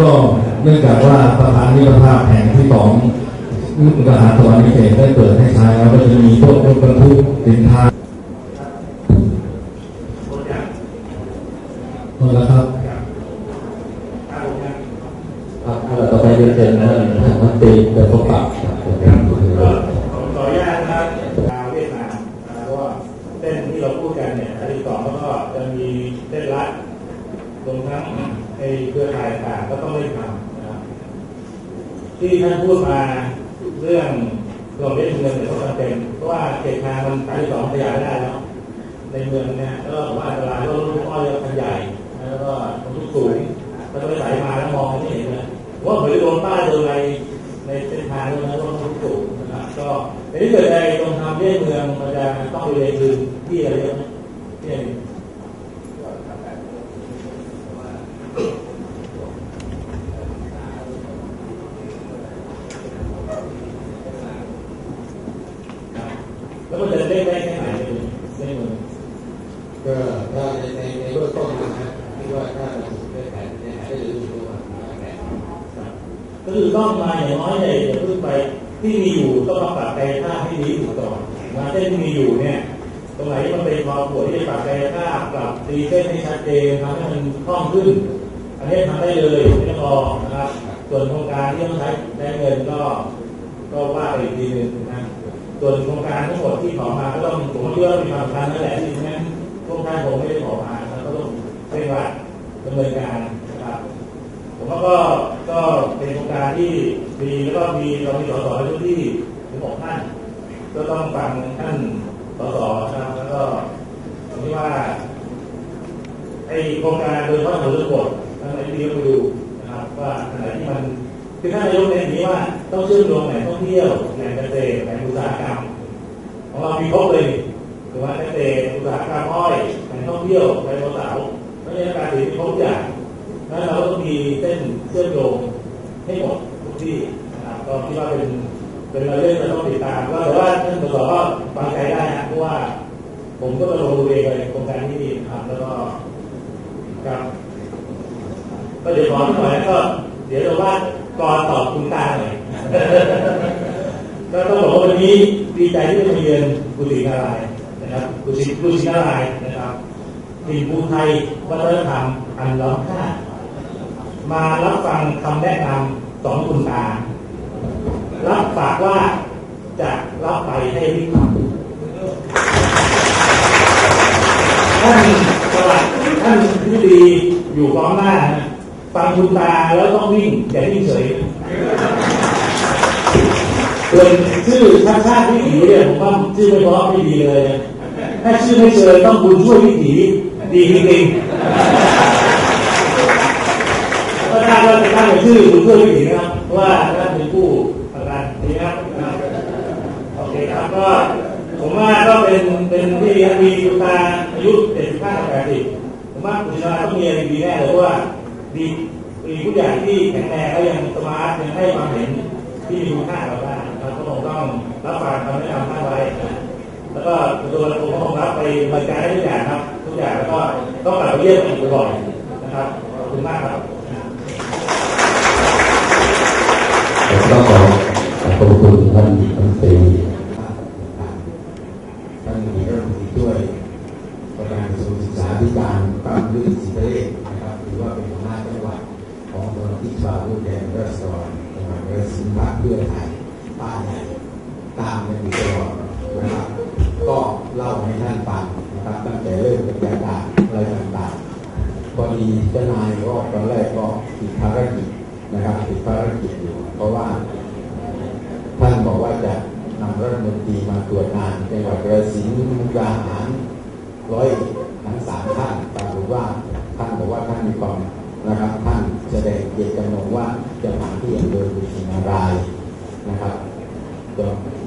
ก็เนื่องจากว่าประธานนิรภาพแห่งที่สองมุกดาหารสวรรค์พิเศษได้เปิดให้ใช้แล้วก็จะมีพวกรถบรรทุกสินค้าหมดแล้วครับครับเอ่อต่อไปเรียนเชิญท่านรัฐมนตรีไปพบปะครับก็ผมขออนุญาตนะครับชาวเวียดนามนะครับเพราะว่าเส้นที่เราพูดกันเนี่ยอันที่สองแล้วก็จะมีเส้นลัดรวมทั้ง ในเครือข่ายต่างก็ต้องไม่ทำนะครับที่ท่านพูดมาเรื่องลบเลี่ยงเงินเนี่ยก็จำเป็นเพราะว่าเขตทางมันสายสองขยายไม่ได้แล้วในเมืองเนี่ยก็ว่าอันตรายเพราะรถอ้อยคันใหญ่แล้วก็รถทุกสูงมันจะไปไหลมาแล้วมองไม่เห็นเลยว่าเหมือนโดนป้ายโดนอะไรในเส้นทางนั้นรถทุกสูงนะครับก็แต่ที่เกิดในตรงทำเลี่ยงเมืองมันจะต้องไปเลยคือที่อะไรเยอะไหมที่ไหนแล้วมันจะเล่นได้แค่ไหนในเมือง ก็ถ้าในในในเบื้องต้นนะครับที่ว่าถ้าเราได้แผนเนี่ยให้ราดูตัวแผนก็คือต้องมาอย่างน้อยเลยอย่าเพิ่งไปที่มีอยู่ต้องมาปรับกายภาพให้ดีที่ก่อนมาเส้นที่มีอยู่เนี่ย ตรงไหนที่มันเป็นความปวดที่จะปรับกายภาพปรับตีเส้นให้ชัดเจนทำให้มันคล่องขึ้น อันนี้ทำได้เลยไม่ต้องรอนะครับ ส่วนโครงการที่ต้องใช้ได้เงินก็ก็ว่าไปอีกทีหนึ่งนะส่วนโครงการทั้งหมดที่ขอมาก็ต้องผมคิดว่ามีความสำคัญนั่นแหละที่นั้นพวกท่านคงไม่ได้ขอมาแล้วก็ต้องเร่งรัดดำเนินการนะครับผมว่าก็ก็เป็นโครงการที่ดีแล้วก็มีเรามีสสในพื้นที่ถึงหกท่านก็ต้องฟังท่านสสนะครับแล้วก็ผมคิดว่าไอโครงการโดยเฉพาะหัวเรือบทท่านนายกไปดูนะครับว่าอันไหนที่มันคือท่านนายกเน้นอย่างนี้ว่าต้องเชื่อมโยงแหล่งท่องเที่ยวแหล่งเกษตรแหล่งอุตสาหกรรมของเรามีครบเลยคือว่า เที่ยวไดโนเสาร์เพราะฉะนั้นการถือมีครบทุกอย่างแล้วเราต้องมีเส้นเชื่อมโยงให้หมดทุกที่นะครับก็คิดว่าเป็นเป็นเรื่องที่เราต้องติดตามก็แต่ว่าท่านสสก็ฟังใจได้นะเพราะว่า ผมก็มาลงดูเองในโครงการที่นะครับแล้วก็ครับก็เดี๋ยวขอหน่อยก็เดี๋ยวเราว่าก่อนตอบคุณตาหน่อยก็ต้องบอกว่าวันนี้ดีใจที่ได้มาเยือนกุฏินารายนะครับกุฏิกุฏินาราย ตีภูไทยวัฒนธรรมอันล้ำค่ามารับฟังคำแนะนำสองคุณตา รับปากว่าจะรับไปให้รีบทำท่านประหลัดท่านผู้ดีอยู่พร้อมหน้านฟังคุณตาแล้วต้องวิ่งอย่าวิ่งเฉยส่วนชื่อชาติชาติวิถีเนี่ยผมว่าชื่อไม่เพราะไม่ดีเลยนะถ้าชื่อไม่เชิญต้องบุญช่วยวิถี ดีจริงๆก็ได้ว่าจะตั้งเป็นชื่อคุณเพื่อนวิถีนะครับเพราะว่าท่านเป็นผู้ประกันดีครับโอเคครับ ก็ผมว่าก็เป็นเป็นที่มีคุณตาอายุเจ็ดสิบห้าแปดสิบผมว่าคุณชาต้องมีอะไรดีแน่เลยว่าดีมีผู้ใหญ่ที่แข็งแรงแล้วยังสมาร์ทยังให้ความเห็นที่มีคุณค่าเราได้เราก็คงต้องรับฟังคำแนะนำท่านไว้แล้วก็ตัวเราคงรับไปบริการได้ทุกอย่างครับ อย่างแล้วก็ต้องกลับไปเยี่ยมอีกบ่อยๆนะครับขอบคุณมากครับผมก็ขอขอบคุณท่านรัฐมนตรี บรรยากาศอะไรต่างๆพอดีเจ้านายก็ตอนแรกก็ติดภารกิจนะครับติดภารกิจอยู่ เพราะว่าท่านบอกว่าจะนำรัฐมนตรีมาตรวจงานจังหวัดกระสินมุกดาหารร้อยทั้งสามท่านปรากฏว่าท่านบอกว่าท่านมีความนะครับ ท่านแสดงเจตจำนงว่าจะมาที่อำเภอกุชินารายนะครับ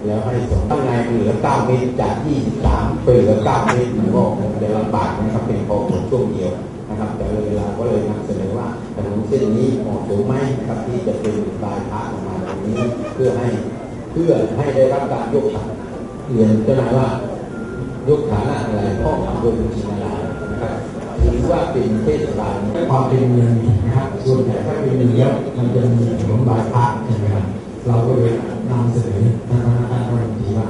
แล้วให้สองข้างในเหลือเก้าเมตรจากยี่สิบสามไปเหลือเก้าเมตรมันก็จะลำบากนะครับเป็นพอผลช่วงเดียวนะครับแต่เวลาก็เลยนำเสนอว่าถนนเส้นนี้เหมาะสมไหมนะครับที่จะเป็นปลายทางออกมาตรงนี้เพื่อให้เพื่อให้ได้รับการยกฐานเรียนเจ้านายว่ายกฐานะอะไรพ่อของโดยชินาลานะครับถือว่าเป็นเทศบาลความเป็นเมืองนะครับส่วนใหญ่ถ้าเป็นเมืองแล้วมันจะมีถนนบายพาสใช่ไหมครับ เราก็เลยนำเสนอท่านท่านรัฐมนตรีว่า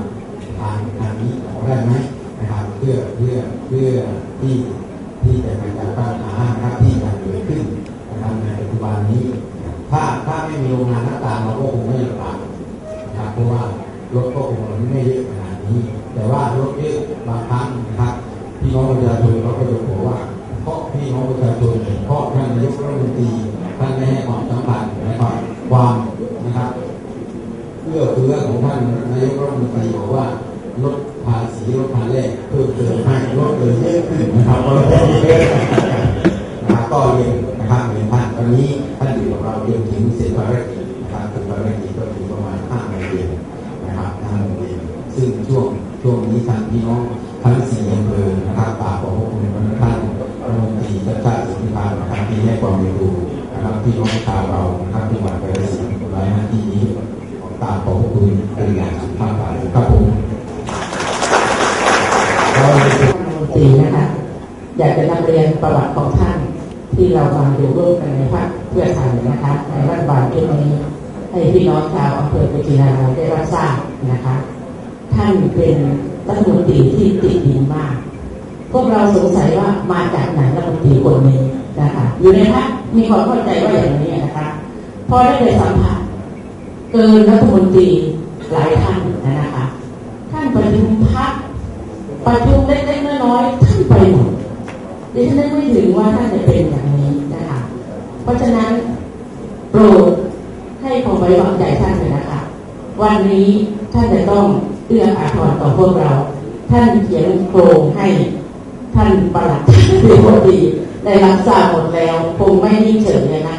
ทางทางนี้ขอได้ไหมนะครับเพื่อเพื่อเพื่อที่ที่จะมาจากปัญหาครับที่จะเกิดขึ้นนะครับในปัจจุบันนี้ ถ้าถ้าไม่มีโรงงานน้ำตาลเราก็คงไม่ลำบากนะครับเพราะว่ารถก็คงไม่เยอะขนาดนี้ แต่ว่ารถเยอะบางครั้งนะครับพี่น้องประชาชนเขาก็จะบอกว่า เพราะพี่น้องประชาชนเพราะท่านนายกรัฐมนตรีท่านไม่ให้ความสำคัญนะครับความนะครับเพื่อเพื่อของท่านนายกรัฐมนตรีบอกว่าลดภาษีลดภาษีเพิ่มเติมให้ลดเลยเยอะขึ้นนะครับก็เลยเยอะนะครับก็เรียนนะครับเรียนท่านตอนนี้ท่านอยู่กับเราจนถึงเสร็จภารกิจนะครับถึงภารกิจก็ถึงประมาณห้าโมงเย็นนะครับห้าโมงเย็นซึ่งช่วงช่วงนี้ทางพี่น้องทั้งสี่ คุณป็นอย่าสุภาพบารุครับผมตีนะคะอยากจะนำเรียนประวัติของท่านที่เรามาดูร่วมกันในพรรคเพื่อไทยนะคะในรัฐบาลชุดนี้ให้พี่น้องชาวอำเภอกุชินาราได้รับทราบนะคะ ท่านเป็นรัฐมนตรีที่ติดดินมาก พวกเราสงสัยว่ามาจากไหนรัฐมนตรีคนนี้นะคะอยู่ในพรรคมีความเข้าใจว่าอย่างนี้นะคะ พอได้ไปสัมผัส เกินรัฐมนตรีหลายท่านนะคะท่านประชุมพักประชุมเล็กๆน้อยๆท่านไปหมดดิฉันนึกไม่ถึงว่าท่านจะเป็นอย่างนี้นะคะเพราะฉะนั้นโปรดให้ความไว้วางใจท่านเลยนะคะ วันนี้ท่านจะต้องเอื้ออาทรต่อพวกเรา ท่านเขียนโครงให้ท่านประหลัดที่พอดีได้รับทราบหมดแล้วคงไม่นิ่งเฉยเลยนะ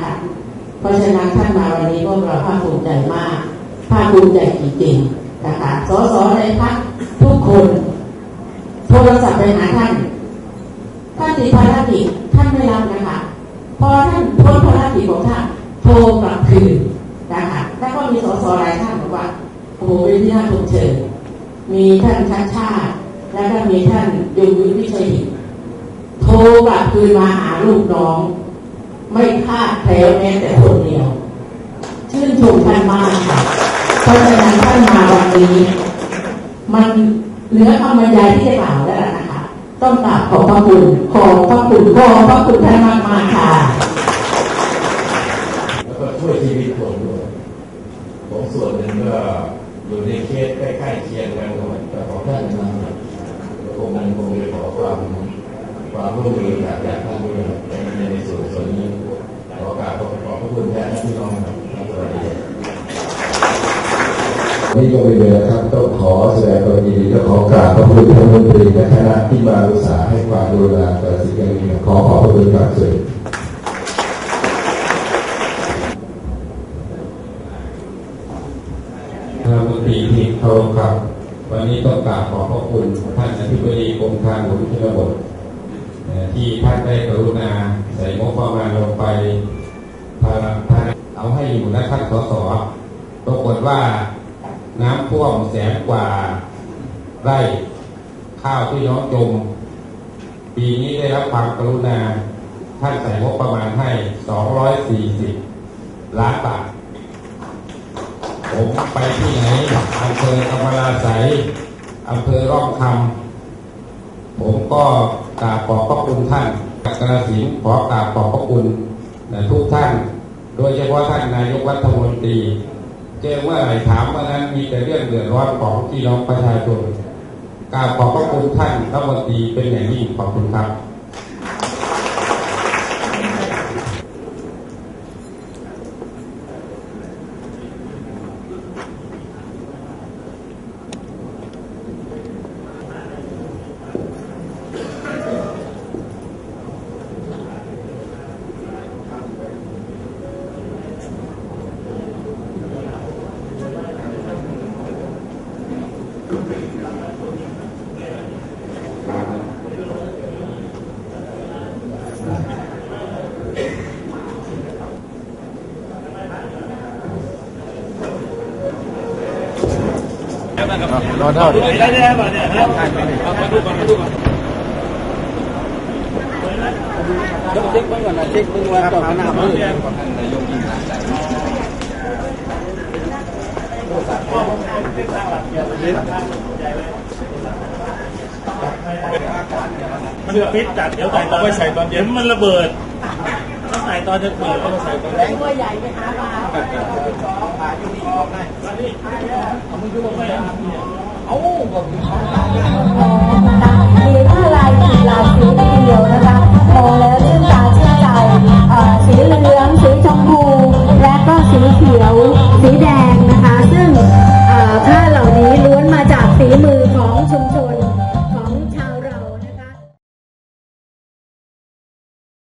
เพราะฉะนั้นท่านมาวันนี้พวกเราภาคภูมิใจมากภาคภูมิใจจริงๆนะคะสสในพักทุกคนโทรศัพท์ไปหาท่านท่านติดภารกิจท่านไม่รับนะคะพอท่านพ้นภารกิจของท่านโทรกลับคืนนะคะแล้วก็มีสสหลายท่านบอกว่าโอ้โหเป็นที่น่าชมเชยมีท่านชาชาติ แล้วก็มีท่านยงยุทธวิชัยโทรกลับคืนมาหาลูกน้อง ไม่พลาดแถวแม้แต่คนเดียว ชื่นชมท่านมากค่ะเพราะฉะนั้นท่านมาวันนี้ มันเหนือคำบรรยายที่จะกล่าวแล้วล่ะนะคะ ต้องกราบขอบพระคุณขอบพระคุณขอบพระคุณท่านมากมากค่ะ แล้วก็ช่วยชีวิตคนด้วยผมส่วนหนึ่งก็อยู่ในเคสใกล้ๆเคียงกันกับเจ้าขอท่านมาคงมันคงจะขอความความร่วมมือจากท่านด้วยในในส่วนส่วนนี้ขอโอกราบขอขอบพระคุณแทนพี่น้องครับสวัสดี นี่ก็เป็นเวลาครับต้องขอแสดงความยินดีและขอกราบพระคุณท่านมนตรีและคณะที่มาอุตสาห์ให้ความดูแลต่อสิ่งนี้ขอขอบพระคุณครับสวัสดีรัฐมนตรีที่เคารพครับวันนี้ต้องกราบขอบพระคุณท่านอธิบดีกรมทางหลวงชนบทเอ่อที่ท่านได้กรุณาใส่งบประมาณลงไปพาพาเอาให้อยู่นะท่านสสปรากฏว่า น้ำท่วมแสนกว่าไร่ข้าวที่น้องจม ปีนี้ได้รับความกรุณา ท่านใส่งบประมาณให้ 240 ล้านบาท ผมไปที่ไหนอำเภอกำมะลาไสยอำเภอร่องคำผมก็กราบขอบพระคุณท่านจากระสินขอกราบขอบพระคุณทุกท่าน โดยเฉพาะท่านนายกรัฐมนตรี เจอเมื่อไหร่ถามว่านั้นมีแต่เรื่องเดือดร้อนของพี่น้องประชาชนกราบขอบพระคุณท่านรัฐมนตรีเป็นอย่างยิ่งขอบคุณครับ ได้ได้ป่ะเนี่ยเช็คเมื่อก่อนนะเช็คเมื่อวันก่อนขนามือมันจะฟิตจัดเดี๋ยวใส่ตอนไปใส่ตอนเย็นมันระเบิด ถ้าใส่ตอนจะเปิดก็มาใส่ตอนแรกตัวใหญ่ไปหามาปลามือขึ้นมาไม่เอามีผ้าลายสีลายสีเดียวนะ